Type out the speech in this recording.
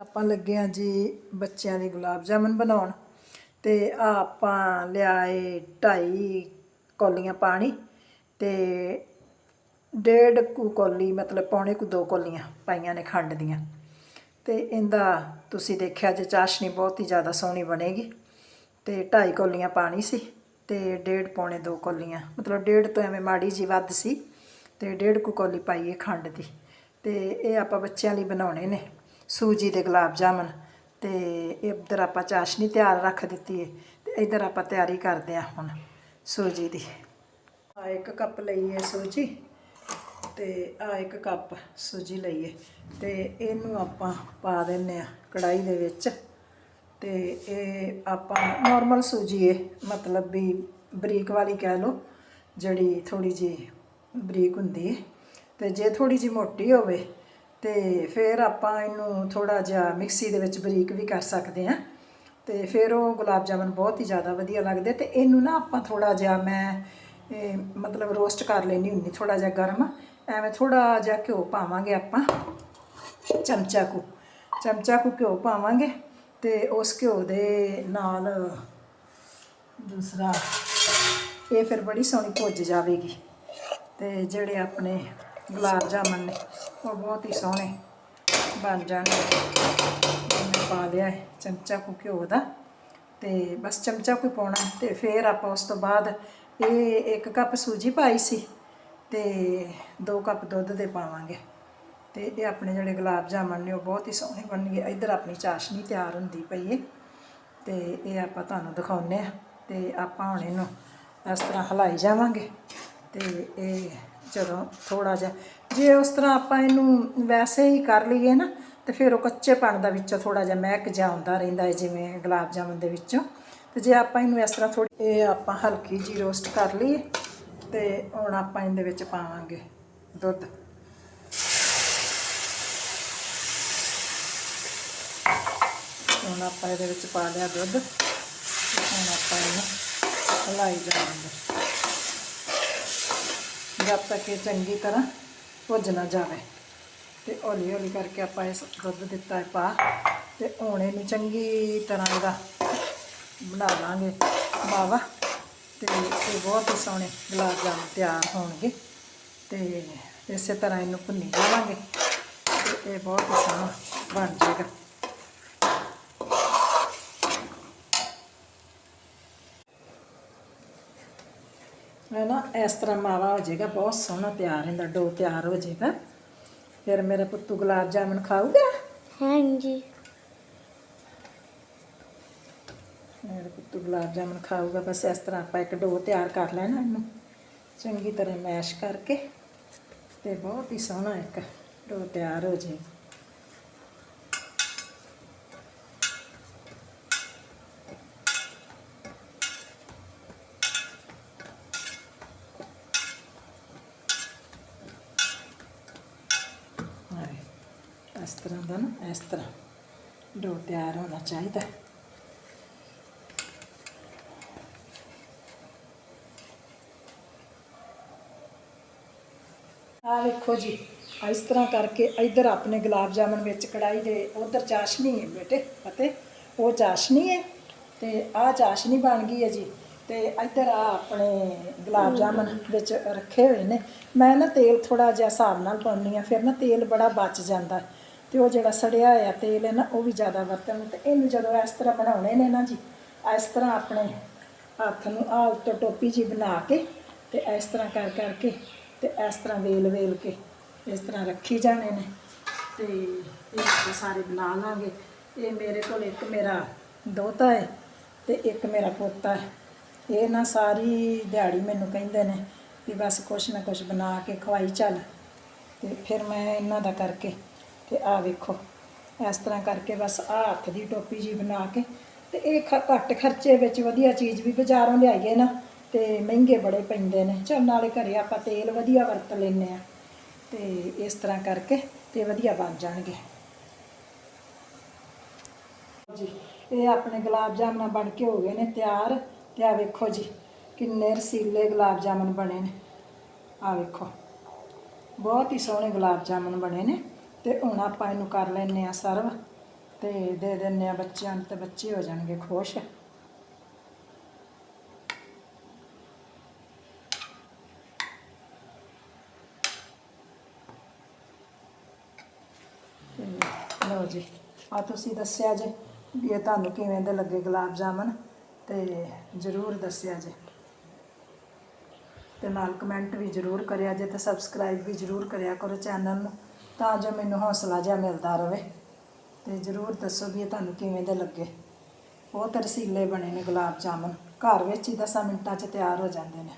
ਆਪਾਂ ਲੱਗੇ ਆ ਜੀ ਬੱਚਿਆਂ ਦੇ ਗੁਲਾਬ ਜਾਮਨ ਬਣਾਉਣ ਤੇ ਆ ਆਪਾਂ ਲਿਆਏ ਢਾਈ ਕੌਲੀਆਂ ਪਾਣੀ ਤੇ ਡੇਢ ਕੁ ਕੌਲੀ ਮਤਲਬ ਪੌਣੇ ਕੁ ਦੋ ਕੌਲੀਆਂ ਪਾਈਆਂ ਨੇ ਖੰਡ ਦੀਆਂ। ਤੇ ਇਹਦਾ ਤੁਸੀਂ ਦੇਖਿਆ ਜੇ ਚਾਸ਼ਨੀ ਬਹੁਤ ਹੀ ਜ਼ਿਆਦਾ ਸੋਹਣੀ ਬਣੇਗੀ। ਤੇ ਢਾਈ ਕੌਲੀਆਂ ਪਾਣੀ ਸੀ ਤੇ ਡੇਢ ਪੌਣੇ ਦੋ ਕੌਲੀਆਂ ਮਤਲਬ ਡੇਢ ਤੋਂ ਐਵੇਂ ਮਾੜੀ ਜੀ ਵੱਧ ਸੀ ਤੇ ਡੇਢ ਕੁ ਕੌਲੀ ਪਾਈਏ ਖੰਡ ਦੀ। ਤੇ ਇਹ ਆਪਾਂ ਬੱਚਿਆਂ ਲਈ ਬਣਾਉਣੇ ਨੇ। ਸੂਜੀ ਦੇ ਗੁਲਾਬ ਜਾਮਨ ਤੇ ਇੱਧਰ ਆਪਾਂ ਚਾਸ਼ਨੀ ਤਿਆਰ ਰੱਖ ਦਿੱਤੀ ਹੈ ਤੇ ਇੱਧਰ ਆਪਾਂ ਤਿਆਰੀ ਕਰਦੇ ਹਾਂ ਹੁਣ ਸੂਜੀ ਦੀ। ਆ ਇੱਕ ਕੱਪ ਲਈਏ ਸੂਜੀ ਤੇ ਆ ਇੱਕ ਕੱਪ ਸੂਜੀ ਲਈਏ ਤੇ ਇਹਨੂੰ ਆਪਾਂ ਪਾ ਦਿੰਨੇ ਆ ਕੜਾਈ ਦੇ ਵਿੱਚ ਤੇ ਇਹ ਆਪਾਂ ਨਾਰਮਲ ਸੂਜੀ ਹੈ ਮਤਲਬ ਵੀ ਬਰੀਕ ਵਾਲੀ ਕਹਿ ਲਓ, ਜਿਹੜੀ ਥੋੜੀ ਜੀ ਬਰੀਕ ਹੁੰਦੀ ਹੈ ਤੇ ਜੇ ਥੋੜੀ ਜੀ ਮੋਟੀ ਹੋਵੇ ਤੇ ਫਿਰ ਆਪਾਂ ਇਹਨੂੰ ਥੋੜਾ ਜਿਹਾ ਮਿਕਸੀ ਦੇ ਵਿੱਚ ਬਰੀਕ ਵੀ ਕਰ ਸਕਦੇ ਹਾਂ। ਤੇ ਫਿਰ ਉਹ ਗੁਲਾਬ ਜਾਮਨ ਬਹੁਤ ਹੀ ਜ਼ਿਆਦਾ ਵਧੀਆ ਲੱਗਦੇ ਤੇ ਇਹਨੂੰ ਨਾ ਆਪਾਂ ਥੋੜਾ ਜਿਹਾ ਮੈਂ, ਇਹ ਮਤਲਬ ਰੋਸਟ ਕਰ ਲੈਣੀ ਹੁੰਦੀ ਥੋੜਾ ਜਿਹਾ ਗਰਮ। ਐਵੇਂ ਥੋੜਾ ਜਿਹਾ ਘਿਓ ਪਾਵਾਂਗੇ ਆਪਾਂ, ਚਮਚਾ ਕੁ। ਚਮਚਾ ਕੁ ਘਿਓ ਪਾਵਾਂਗੇ ਤੇ ਉਸ ਘਿਓ ਦੇ ਨਾਲ ਦੂਸਰਾ, ਇਹ ਫਿਰ ਬੜੀ ਸੋਹਣੀ ਭੁੱਜ ਜਾਵੇਗੀ। ਤੇ ਜਿਹੜੇ ਆਪਣੇ ਗੁਲਾਬ ਜਾਮਨ ਨੇ। ਉਹ ਬਹੁਤ ਹੀ ਸੋਹਣੇ ਬਣ ਜਾਣਗੇ ਮੈਂ ਪਾ ਲਿਆ ਹੈ ਚਮਚਾ ਕੁ ਘਿਓ ਦਾ ਤੇ ਬਸ ਚਮਚਾ ਕੁ ਪਾਉਣਾ ਤੇ ਫਿਰ ਆਪਾਂ ਉਸ ਤੋਂ ਬਾਅਦ ਇਹ ਇੱਕ ਕੱਪ ਸੂਜੀ ਪਾਈ ਸੀ ਤੇ 2 ਕੱਪ ਦੁੱਧ ਦੇ ਪਾਵਾਂਗੇ। ਤੇ ਇਹ ਆਪਣੇ ਜਿਹੜੇ ਗੁਲਾਬ ਜਾਮਨ ਨੇ ਉਹ ਬਹੁਤ ਹੀ ਸੋਹਣੇ ਬਣਨਗੇ। ਇੱਧਰ ਆਪਣੀ ਚਾਸ਼ਨੀ ਤਿਆਰ ਹੁੰਦੀ ਪਈ ਏ ਤੇ ਇਹ ਆਪਾਂ ਤੁਹਾਨੂੰ ਦਿਖਾਉਨੇ ਆ ਤੇ ਆਪਾਂ ਹੁਣ ਇਹਨੂੰ ਇਸ ਤਰ੍ਹਾਂ ਹਲਾਈ ਜਾਵਾਂਗੇ ਤੇ ਇਹ ਜਦੋਂ ਥੋੜਾ ਜਿਹਾ। ਜੇ ਉਸ ਤਰ੍ਹਾਂ ਆਪਾਂ ਇਹਨੂੰ ਵੈਸੇ ਹੀ ਕਰ ਲਈਏ ਨਾ, ਤੇ ਫਿਰ ਉਹ ਕੱਚੇਪਣ ਦਾ ਵਿੱਚੋਂ ਥੋੜਾ ਜਿਹਾ ਮਹਿਕ ਜਿਹਾ ਆਉਂਦਾ ਰਹਿੰਦਾ ਹੈ, ਜਿਵੇਂ ਗੁਲਾਬ ਜਾਮਨ ਦੇ ਵਿੱਚੋਂ। ਤੇ ਜੇ ਆਪਾਂ ਇਹਨੂੰ ਇਸ ਤਰ੍ਹਾਂ ਥੋੜੀ ਇਹ ਆਪਾਂ ਹਲਕੀ ਜੀ ਰੋਸਟ ਕਰ ਲਈਏ, ਤੇ ਹੁਣ ਆਪਾਂ ਇਹਦੇ ਵਿੱਚ ਪਾਵਾਂਗੇ ਦੁੱਧ। ਹੁਣ ਆਪਾਂ ਇਹਦੇ ਵਿੱਚ ਪਾ ਲਿਆ ਦੁੱਧ ਹੁਣ ਆਪਾਂ ਇਹਨੂੰ ਹਲਾਈ ਜਾਵਾਂਗੇ ਜਦ ਤੱਕ ਇਹ ਚੰਗੀ ਤਰ੍ਹਾਂ ਭੁੱਜ ਨਾ ਜਾਵੇ। ਤੇ ਹੌਲੀ ਹੌਲੀ ਕਰਕੇ ਆਪਾਂ ਇਸ ਦੁੱਧ ਦਿੱਤਾ ਹੈ ਪਾ ਤੇ ਹੁਣ ਇਹਨੂੰ ਚੰਗੀ ਤਰ੍ਹਾਂ ਇਹਦਾ ਬਣਾ ਲਾਂਗੇ। ਮਾਵਾ ਤੇ ਇਹ ਬਹੁਤ ਹੀ ਸੋਹਣੇ ਗੁਲਾਬ ਜਾਮੁਨ ਤਿਆਰ ਹੋਣਗੇ। ਤੇ ਇਸੇ ਤਰ੍ਹਾਂ ਇਹਨੂੰ ਭੁੰਨੀ ਜਾਵਾਂਗੇ ਤੇ ਇਹ ਬਹੁਤ ਹੀ ਸੋਹਣਾ ਬਣ ਜਾਏਗਾ। ਹੈ ਨਾ ਇਸ ਤਰ੍ਹਾਂ ਮਾਵਾ ਹੋ ਜਾਏਗਾ ਬਹੁਤ ਸੋਹਣਾ ਤਿਆਰ ਹੁੰਦਾ ਡੋ ਤਿਆਰ ਹੋ ਜਾਏਗਾ। ਫਿਰ ਮੇਰਾ ਪੁੱਤੂ ਗੁਲਾਬ ਜਾਮਨ ਖਾਊਗਾ? ਹਾਂਜੀ। ਮੇਰਾ ਪੁੱਤੂ ਗੁਲਾਬ ਜਾਮਨ ਖਾਊਗਾ ਬਸ ਇਸ ਤਰ੍ਹਾਂ ਆਪਾਂ ਇੱਕ ਡੋ ਤਿਆਰ ਕਰ ਲੈਣਾ ਇਹਨੂੰ। ਚੰਗੀ ਤਰ੍ਹਾਂ ਮੈਸ਼ ਕਰਕੇ ਤੇ ਬਹੁਤ ਹੀ ਸੋਹਣਾ ਇੱਕ ਡੋ ਤਿਆਰ ਹੋ ਜਾਏ ਆਏ ਇਸ ਤਰ੍ਹਾਂ ਦਾ ਨਾ ਇਸ ਤਰ੍ਹਾਂ ਡੋ ਤਿਆਰ ਹੋਣਾ ਚਾਹੀਦਾ ਹੈ। ਆ ਵੇਖੋ ਜੀ ਇਸ ਤਰ੍ਹਾਂ ਕਰਕੇ ਇੱਧਰ ਆਪਣੇ ਗੁਲਾਬ ਜਾਮਨ ਵਿੱਚ ਕੜਾਈ ਦੇ ਉਧਰ ਚਾਸ਼ਨੀ ਹੈ ਬੇਟੇ ਅਤੇ ਉਹ ਚਾਸ਼ਨੀ ਹੈ ਤੇ ਆਹ ਚਾਸ਼ਨੀ ਬਣ ਗਈ ਹੈ ਜੀ। ਤੇ ਇੱਧਰ ਆ ਆਪਣੇ ਗੁਲਾਬ ਜਾਮਨ ਵਿੱਚ ਰੱਖੇ ਹੋਏ ਨੇ। ਮੈਂ ਨਾ ਤੇਲ ਥੋੜਾ ਜਿਹਾ ਹਿਸਾਬ ਨਾਲ ਪਾਉਂਦੀ ਆ ਫਿਰ ਨਾ ਤੇਲ ਬੜਾ ਬਚ ਜਾਂਦਾ। ਤੇ ਉਹ ਜਿਹੜਾ ਸੜਿਆ ਹੋਇਆ ਤੇਲ ਹੈ ਨਾ, ਉਹ ਵੀ ਜ਼ਿਆਦਾ ਵਰਤਣ ਤੇ ਇਹਨੂੰ ਜਦੋਂ ਇਸ ਤਰ੍ਹਾਂ ਬਣਾਉਣੇ ਨੇ ਨਾ ਜੀ, ਇਸ ਤਰ੍ਹਾਂ ਆਪਣੇ ਹੱਥ ਨੂੰ ਆਹ ਉੱਤੋਂ ਟੋਪੀ ਜੀ ਬਣਾ ਕੇ ਤੇ ਇਸ ਤਰ੍ਹਾਂ ਕਰ ਕਰਕੇ ਤੇ ਇਸ ਤਰ੍ਹਾਂ ਵੇਲ ਵੇਲ ਕੇ ਇਸ ਤਰ੍ਹਾਂ ਰੱਖੀ ਜਾਣੇ ਨੇ ਤੇ ਇਹ ਸਾਰੇ ਬਣਾ ਲਾਂਗੇ। ਇਹ ਮੇਰੇ ਕੋਲ ਇੱਕ ਮੇਰਾ ਦੋਤਾ ਹੈ ਤੇ ਇੱਕ ਮੇਰਾ ਪੋਤਾ ਹੈ। ਇਹ ਨਾ ਸਾਰੀ ਦਿਹਾੜੀ ਮੈਨੂੰ ਕਹਿੰਦੇ ਨੇ ਵੀ ਬਸ ਕੁਛ ਨਾ ਕੁਛ ਬਣਾ ਕੇ ਖਵਾਈ ਚੱਲ ਤੇ ਫਿਰ ਮੈਂ ਇਹਨਾਂ ਦਾ ਕਰਕੇ ਤੇ ਆਹ ਵੇਖੋ, ਇਸ ਤਰ੍ਹਾਂ ਕਰਕੇ ਬਸ ਆਹ ਹੱਥ ਦੀ ਟੋਪੀ ਜੀ ਬਣਾ ਕੇ ਤੇ ਇਹ ਖ- ਘੱਟ ਖਰਚੇ ਵਿੱਚ ਵਧੀਆ ਚੀਜ਼ ਵੀ ਬਾਜ਼ਾਰੋਂ ਲਿਆਈਏ ਨਾ ਤੇ ਮਹਿੰਗੇ ਬੜੇ ਪੈਂਦੇ ਨੇ। ਚਲ ਨਾਲੇ ਘਰੇ ਆਪਾਂ ਤੇਲ ਵਧੀਆ ਵਰਤ ਲੈਨੇ ਆ ਤੇ ਇਸ ਤਰ੍ਹਾਂ ਕਰਕੇ ਤੇ ਵਧੀਆ ਬਣ ਜਾਣਗੇ। ਜੀ, ਇਹ ਆਪਣੇ ਗੁਲਾਬ ਜਾਮਨ ਬਣ ਕੇ ਹੋ ਗਏ ਨੇ ਤਿਆਰ ਤੇ ਆ ਵੇਖੋ ਜੀ, ਕਿੰਨੇ ਰਸੀਲੇ ਗੁਲਾਬ ਜਾਮਨ ਬਣੇ ਨੇ। ਆ ਵੇਖੋ, ਬਹੁਤ ਹੀ ਸੋਹਣੇ ਗੁਲਾਬ ਜਾਮਨ ਬਣੇ ਨੇ। ਤੇ ਹੁਣ ਆਪਾਂ ਇਹਨੂੰ ਕਰ ਲੈਨੇ ਆ ਸਰਵ ਤੇ ਦੇ ਦਿੰਨੇ ਆ ਬੱਚਿਆਂ ਨੂੰ ਤੇ ਬੱਚੇ ਹੋ ਜਾਣਗੇ ਖੁਸ਼। ਲਓ ਜੀ ਆ ਤੁਸੀਂ ਦੱਸਿਆ ਜੇ ਵੀ ਇਹ ਤੁਹਾਨੂੰ ਕਿਵੇਂ ਦੇ ਲੱਗੇ ਗੁਲਾਬ ਜਾਮਨ ਤੇ ਜਰੂਰ ਦੱਸਿਆ ਜੇ। ਤੇ ਨਾਲ ਕਮੈਂਟ ਵੀ ਜਰੂਰ ਕਰਿਆ ਜੇ ਤੇ ਸਬਸਕ੍ਰਾਈਬ ਵੀ ਜਰੂਰ ਕਰਿਆ ਕਰੋ ਚੈਨਲ ਨੂੰ। ਤਾਂ ਜੋ ਮੈਨੂੰ ਹੌਸਲਾ ਜਿਹਾ ਮਿਲਦਾ ਰਹੇ ਤੇ ਜਰੂਰ ਦੱਸੋ ਵੀ ਇਹ ਤੁਹਾਨੂੰ ਕਿਵੇਂ ਦੇ ਲੱਗੇ? ਬਹੁਤ ਰਸੀਲੇ ਬਣੇ ਨੇ ਗੁਲਾਬ ਜਾਮਨ। ਘਰ ਵਿੱਚ ਹੀ 10 ਮਿੰਟਾਂ 'ਚ ਤਿਆਰ ਹੋ ਜਾਂਦੇ ਨੇ।